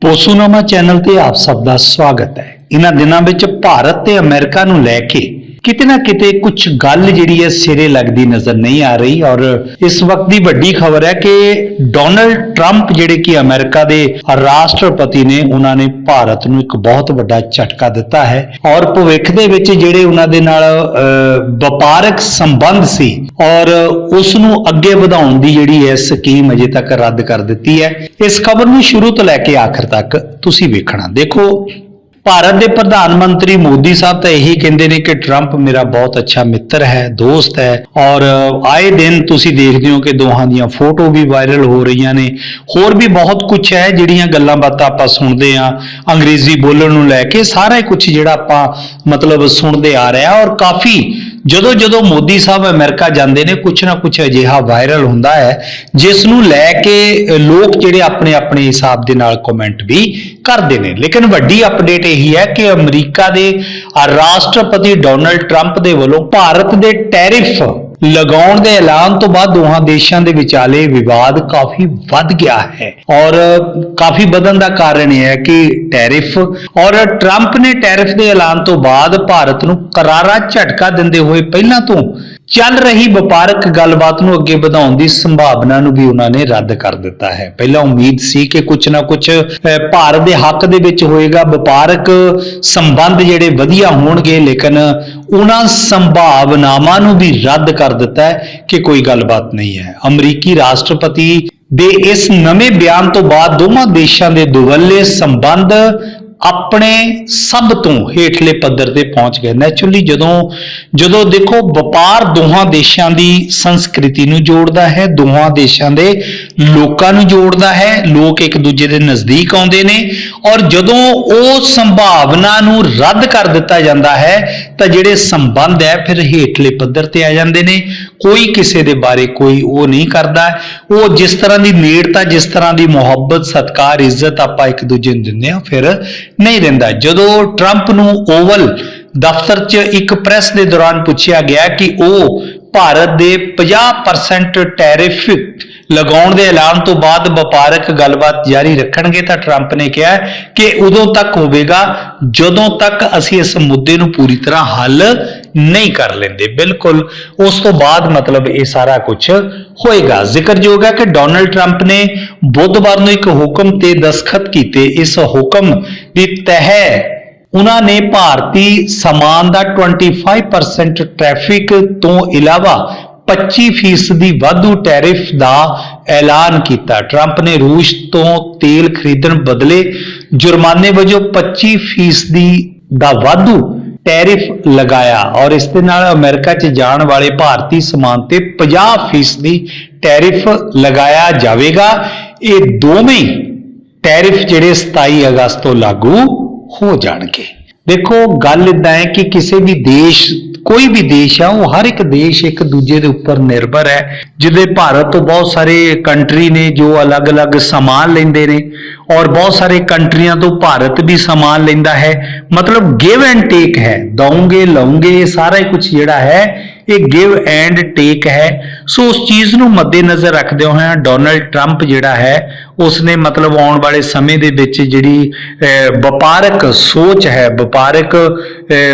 ਪੋਸੂਨਾਮਾ channel ਤੇ ਆਪ ਸਭ ਦਾ ਸਵਾਗਤ ਹੈ। ਇਹਨਾਂ ਦਿਨਾਂ ਵਿੱਚ ਭਾਰਤ ਤੇ ਅਮਰੀਕਾ ਨੂੰ ਲੈ ਕੇ ਕਿਤੇ ਨਾ ਕਿਤੇ ਕੁਝ ਗੱਲ ਜਿਹੜੀ ਹੈ ਸਿਰੇ ਲੱਗਦੀ ਨਜ਼ਰ ਨਹੀਂ ਆ ਰਹੀ ਔਰ ਇਸ ਵਕਤ ਦੀ ਵੱਡੀ ਖਬਰ ਹੈ ਕਿ ਡੋਨਲਡ ਟਰੰਪ ਜਿਹੜੇ ਕਿ ਅਮਰੀਕਾ ਦੇ ਰਾਸ਼ਟਰਪਤੀ ਨੇ ਉਹਨਾਂ ਨੇ ਭਾਰਤ ਨੂੰ ਇੱਕ ਬਹੁਤ ਵੱਡਾ ਝਟਕਾ ਦਿੱਤਾ ਹੈ ਔਰ ਭਵਿੱਖ ਦੇ ਵਿੱਚ ਜਿਹੜੇ ਉਹਨਾਂ ਦੇ ਨਾਲ ਅਹ, ਵਪਾਰਕ ਸੰਬੰਧ ਸੀ ਔਰ ਉਸ ਨੂੰ ਅੱਗੇ ਵਧਾਉਣ ਦੀ ਜਿਹੜੀ ਹੈ ਸਕੀਮ ਅਜੇ ਤੱਕ ਰੱਦ ਕਰ ਦਿੱਤੀ ਹੈ। ਇਸ ਖਬਰ ਨੂੰ ਸ਼ੁਰੂ ਤੋਂ ਲੈ ਕੇ ਆਖਰ ਤੱਕ ਤੁਸੀਂ ਵੇਖਣਾ। ਦੇਖੋ ਭਾਰਤ ਦੇ ਪ੍ਰਧਾਨ ਮੰਤਰੀ ਮੋਦੀ ਸਾਹਿਬ ਤਾਂ ਇਹੀ ਕਹਿੰਦੇ ਨੇ ਕਿ ਟਰੰਪ ਮੇਰਾ ਬਹੁਤ ਅੱਛਾ ਮਿੱਤਰ ਹੈ, ਦੋਸਤ ਹੈ ਔਰ ਆਏ ਦਿਨ ਤੁਸੀਂ ਦੇਖਦੇ ਹੋ ਕਿ ਦੋਹਾਂ ਦੀਆਂ ਫੋਟੋ ਵੀ ਵਾਇਰਲ ਹੋ ਰਹੀਆਂ ਨੇ। ਹੋਰ ਵੀ ਬਹੁਤ ਕੁਝ ਹੈ ਜਿਹੜੀਆਂ ਗੱਲਾਂ ਬਾਤਾਂ ਆਪਾਂ ਸੁਣਦੇ ਆ ਅੰਗਰੇਜ਼ੀ ਬੋਲਣ ਨੂੰ ਲੈ ਕੇ ਸਾਰਾ ਹੀ ਕੁਝ ਜਿਹੜਾ ਆਪਾਂ ਮਤਲਬ ਸੁਣਦੇ ਆ ਰਹੇ ਆ ਔਰ ਕਾਫੀ ਜਦੋਂ ਜਦੋਂ ਮੋਦੀ ਸਾਹਿਬ ਅਮਰੀਕਾ ਜਾਂਦੇ ਨੇ ਕੁਝ ਨਾ ਕੁਝ ਅਜਿਹਾ ਵਾਇਰਲ ਹੁੰਦਾ ਹੈ ਜਿਸ ਨੂੰ ਲੈ ਕੇ ਲੋਕ ਜਿਹੜੇ ਆਪਣੇ ਆਪਣੇ ਹਿਸਾਬ ਦੇ ਨਾਲ ਕਮੈਂਟ ਵੀ ਕਰਦੇ ਨੇ। ਲੇਕਿਨ ਵੱਡੀ ਅਪਡੇਟ ਇਹੀ ਹੈ ਕਿ ਅਮਰੀਕਾ ਦੇ ਰਾਸ਼ਟਰਪਤੀ ਡੋਨਲਡ ਟਰੰਪ ਦੇ ਵੱਲੋਂ ਭਾਰਤ ਦੇ ਟੈਰਿਫ ਲਗਾਉਣ ਦੇ ਐਲਾਨ ਤੋਂ ਬਾਅਦ ਦੋਹਾਂ ਦੇਸ਼ਾਂ ਦੇ ਵਿਚਾਲੇ ਵਿਵਾਦ ਕਾਫੀ ਵੱਧ ਗਿਆ ਹੈ। ਔਰ ਕਾਫੀ ਵਧਣ ਦਾ ਕਾਰਨ ਇਹ ਹੈ ਕਿ ਟੈਰਿਫ ਔਰ ਟਰੰਪ ਨੇ ਟੈਰਿਫ ਦੇ ਐਲਾਨ ਤੋਂ ਬਾਅਦ ਭਾਰਤ ਨੂੰ ਕਰਾਰਾ ਝਟਕਾ ਦਿੰਦੇ ਹੋਏ ਪਹਿਲਾਂ ਤੋਂ ਚੱਲ ਰਹੀ ਵਪਾਰਕ ਗੱਲਬਾਤ ਨੂੰ ਅੱਗੇ ਵਧਾਉਣ ਦੀ ਸੰਭਾਵਨਾ ਨੂੰ ਵੀ ਉਹਨਾਂ ਨੇ ਰੱਦ ਕਰ ਦਿੱਤਾ ਹੈ। ਪਹਿਲਾਂ ਉਮੀਦ ਸੀ ਕਿ ਕੁਝ ਨਾ ਕੁਝ ਭਾਰਤ ਦੇ ਹੱਕ ਦੇ ਵਿੱਚ ਹੋਏਗਾ, ਵਪਾਰਕ ਸੰਬੰਧ ਜਿਹੜੇ ਵਧੀਆ ਹੋਣਗੇ, ਲੇਕਿਨ ਉਹਨਾਂ ਸੰਭਾਵਨਾਵਾਂ ਨੂੰ ਵੀ ਰੱਦ ਕਰ ਦਿੱਤਾ ਹੈ ਕਿ ਕੋਈ ਗੱਲਬਾਤ ਨਹੀਂ ਹੈ। ਅਮਰੀਕੀ ਰਾਸ਼ਟਰਪਤੀ ਦੇ ਇਸ ਨਵੇਂ ਬਿਆਨ ਤੋਂ ਬਾਅਦ ਦੋਵਾਂ ਦੇਸ਼ਾਂ ਦੇ ਦੁਵੱਲੇ ਸੰਬੰਧ ਆਪਣੇ ਸਭ ਤੋਂ ਹੇਠਲੇ ਪੱਧਰ ਤੇ ਪਹੁੰਚ ਗਏ। ਨੈਚੁਰਲੀ ਜਦੋਂ ਜਦੋਂ ਦੇਖੋ ਵਪਾਰ ਦੋਹਾਂ ਦੇਸ਼ਾਂ ਦੀ ਸੰਸਕ੍ਰਿਤੀ ਨੂੰ ਜੋੜਦਾ ਹੈ, ਦੋਹਾਂ ਦੇਸ਼ਾਂ ਦੇ ਲੋਕਾਂ ਨੂੰ ਜੋੜਦਾ ਹੈ, ਲੋਕ ਇੱਕ ਦੂਜੇ ਦੇ ਨਜ਼ਦੀਕ ਆਉਂਦੇ ਨੇ ਔਰ ਜਦੋਂ ਉਹ ਸੰਭਾਵਨਾ ਨੂੰ ਰੱਦ ਕਰ ਦਿੱਤਾ ਜਾਂਦਾ ਹੈ, ਤਾਂ ਜਿਹੜੇ ਸੰਬੰਧ ਹੈ ਫਿਰ ਹੇਠਲੇ ਪੱਧਰ ਤੇ ਆ ਜਾਂਦੇ ਨੇ। ਕੋਈ ਕਿਸੇ ਦੇ ਬਾਰੇ ਕੋਈ ਉਹ ਨਹੀਂ ਕਰਦਾ। ਉਹ ਜਿਸ ਤਰ੍ਹਾਂ ਦੀ ਨੇੜਤਾ, ਜਿਸ ਤਰ੍ਹਾਂ ਦੀ ਮੁਹੱਬਤ, ਸਤਕਾਰ, ਇੱਜ਼ਤ ਆਪਾਂ ਇੱਕ ਦੂਜੇ ਨੂੰ ਦਿੰਦੇ ਆ ਫਿਰ ਨਹੀਂ ਰਹਿੰਦਾ ਜਦੋਂ ਟਰੰਪ ਨੂੰ ਓਵਲ ਦਫ਼ਤਰ 'ਚ ਇੱਕ ਪ੍ਰੈਸ ਦੇ ਦੌਰਾਨ ਪੁੱਛਿਆ ਗਿਆ ਕਿ ਉਹ ਭਾਰਤ ਦੇ 50% ਟੈਰਿਫ ਲਗਾਉਣ ਦੇ ਐਲਾਨ ਤੋਂ ਬਾਅਦ ਵਪਾਰਕ ਗੱਲਬਾਤ ਜਾਰੀ ਰੱਖਣਗੇ ਤਾਂ ਟਰੰਪ ਨੇ ਕਿਹਾ ਕਿ ਉਦੋਂ ਤੱਕ ਹੋਵੇਗਾ, ਜਦੋਂ ਤੱਕ ਅਸੀਂ ਇਸ ਮੁੱਦੇ ਨੂੰ ਪੂਰੀ ਤਰ੍ਹਾਂ ਹੱਲ ਨਹੀਂ ਕਰ ਲੈਂਦੇ। ਬਿਲਕੁਲ, ਉਸ ਤੋਂ ਬਾਅਦ ਮਤਲਬ ਇਹ ਸਾਰਾ ਕੁਝ ਹੋਏਗਾ। ਜ਼ਿਕਰਯੋਗ ਹੈ ਕਿ ਡੋਨਲਡ ਟਰੰਪ ਨੇ ਬੁੱਧਵਾਰ ਨੂੰ ਇੱਕ ਹੁਕਮ ਤੇ ਦਸਖਤ ਕੀਤੇ। ਇਸ ਹੁਕਮ ਦੀ ਤਹਿ ਉਹਨਾਂ ਨੇ ਭਾਰਤੀ ਸਮਾਨ ਦਾ 25% ਟ੍ਰੈਫਿਕ ਤੋਂ ਇਲਾਵਾ 25% ਦੀ ਵਾਧੂ ਟੈਰਿਫ ਦਾ ਐਲਾਨ ਕੀਤਾ। ਟਰੰਪ ਨੇ ਰੂਸ ਤੋਂ ਤੇਲ ਖਰੀਦਣ ਬਦਲੇ ਜੁਰਮਾਨੇ ਵਜੋਂ 25% ਦਾ ਵਾਧੂ ਟੈਰਿਫ ਲਗਾਇਆ ਔਰ ਇਸ ਦੇ ਨਾਲ ਅਮਰੀਕਾ 'ਚ ਜਾਣ ਵਾਲੇ ਭਾਰਤੀ ਸਮਾਨ ਤੇ 50% ਦੀ ਟੈਰਿਫ ਲਗਾਇਆ ਜਾਵੇਗਾ। ਇਹ ਦੋਵੇਂ ਟੈਰਿਫ ਜਿਹੜੇ 27 ਅਗਸਤ ਤੋਂ ਲਾਗੂ ਹੋ ਜਾਣਗੇ। ਦੇਖੋ, ਗੱਲ ਇਦਾਂ ਹੈ ਕਿ ਕਿਸੇ ਵੀ ਦੇਸ਼ ਕੋਈ ਵੀ ਦੇਸ਼ ਆ, ਉਹ ਹਰ ਇੱਕ ਦੇਸ਼ ਇੱਕ ਦੂਜੇ ਦੇ ਉੱਪਰ ਨਿਰਭਰ ਹੈ, ਜਿਹਦੇ ਭਾਰਤ ਤੋਂ ਬਹੁਤ ਸਾਰੇ ਕੰਟਰੀ ਨੇ ਜੋ ਅਲੱਗ-ਅਲੱਗ ਸਮਾਨ ਲੈਂਦੇ ਨੇ, ਔਰ ਬਹੁਤ ਸਾਰੇ ਕੰਟਰੀਆਂ ਤੋਂ ਭਾਰਤ ਵੀ ਸਮਾਨ ਲੈਂਦਾ ਹੈ। ਮਤਲਬ ਗਿਵ ਐਂਡ ਟੇਕ ਹੈ, ਦਊਂਗੇ ਲਉਂਗੇ ਇਹ ਸਾਰਾ ਹੀ ਕੁਝ ਜਿਹੜਾ ਹੈ ਇਹ ਗਿਵ ਐਂਡ ਟੇਕ ਹੈ। ਸੋ ਉਸ ਚੀਜ਼ ਨੂੰ ਮੱਦੇਨਜ਼ਰ ਰੱਖਦੇ ਹੋਏ ਡੋਨਲਡ ਟਰੰਪ ਜਿਹੜਾ ਹੈ, ਉਸਨੇ ਮਤਲਬ ਆਉਣ ਵਾਲੇ ਸਮੇਂ ਦੇ ਵਿੱਚ ਜਿਹੜੀ ਵਪਾਰਕ ਸੋਚ ਹੈ, ਵਪਾਰਕ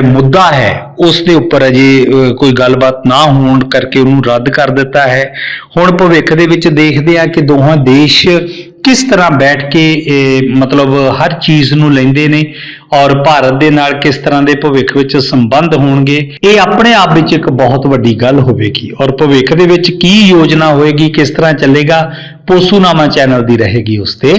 ਮੁੱਦਾ ਹੈ ਉਸ ਦੇ ਉੱਪਰ ਅਜੇ ਕੋਈ ਗੱਲਬਾਤ ਨਾ ਹੋਣ ਕਰਕੇ ਉਹਨੂੰ ਰੱਦ ਕਰ ਦਿੱਤਾ ਹੈ। ਹੁਣ ਭਵਿੱਖ ਦੇ ਵਿੱਚ ਦੇਖਦੇ ਆ ਕਿ ਦੋਹਾਂ ਦੇਸ਼ ਕਿਸ ਤਰ੍ਹਾਂ ਬੈਠ ਕੇ ਇਹ ਮਤਲਬ ਹਰ ਚੀਜ਼ ਨੂੰ ਲੈਂਦੇ ਨੇ ਔਰ ਭਾਰਤ ਦੇ ਨਾਲ ਕਿਸ ਤਰ੍ਹਾਂ ਦੇ ਭਵਿੱਖ ਵਿੱਚ ਸੰਬੰਧ ਹੋਣਗੇ, ਇਹ ਆਪਣੇ ਆਪ ਵਿੱਚ ਇੱਕ ਬਹੁਤ ਵੱਡੀ ਗੱਲ ਹੋਵੇਗੀ ਔਰ ਭਵਿੱਖ ਦੇ ਵਿੱਚ ਕੀ ਯੋਜਨਾ ਹੋਏਗੀ, ਕਿਸ ਤਰ੍ਹਾਂ ਚੱਲੇਗਾ, ਪੋਸੂਨਾਮਾ ਚੈਨਲ ਦੀ ਰਹੇਗੀ ਉਸ ਤੇ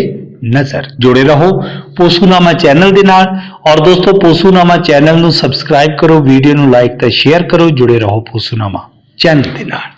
ਨਜ਼ਰ। ਜੁੜੇ ਰਹੋ ਪੋਸੂਨਾਮਾ ਚੈਨਲ ਦੇ ਨਾਲ ਔਰ ਦੋਸਤੋ ਪੋਸੂਨਾਮਾ ਚੈਨਲ ਨੂੰ ਸਬਸਕ੍ਰਾਈਬ ਕਰੋ, ਵੀਡੀਓ ਨੂੰ ਲਾਈਕ ਤੇ ਸ਼ੇਅਰ ਕਰੋ, ਜੁੜੇ ਰਹੋ ਪੋਸੂਨਾਮਾ ਚੈਨਲ ਦੇ ਨਾਲ।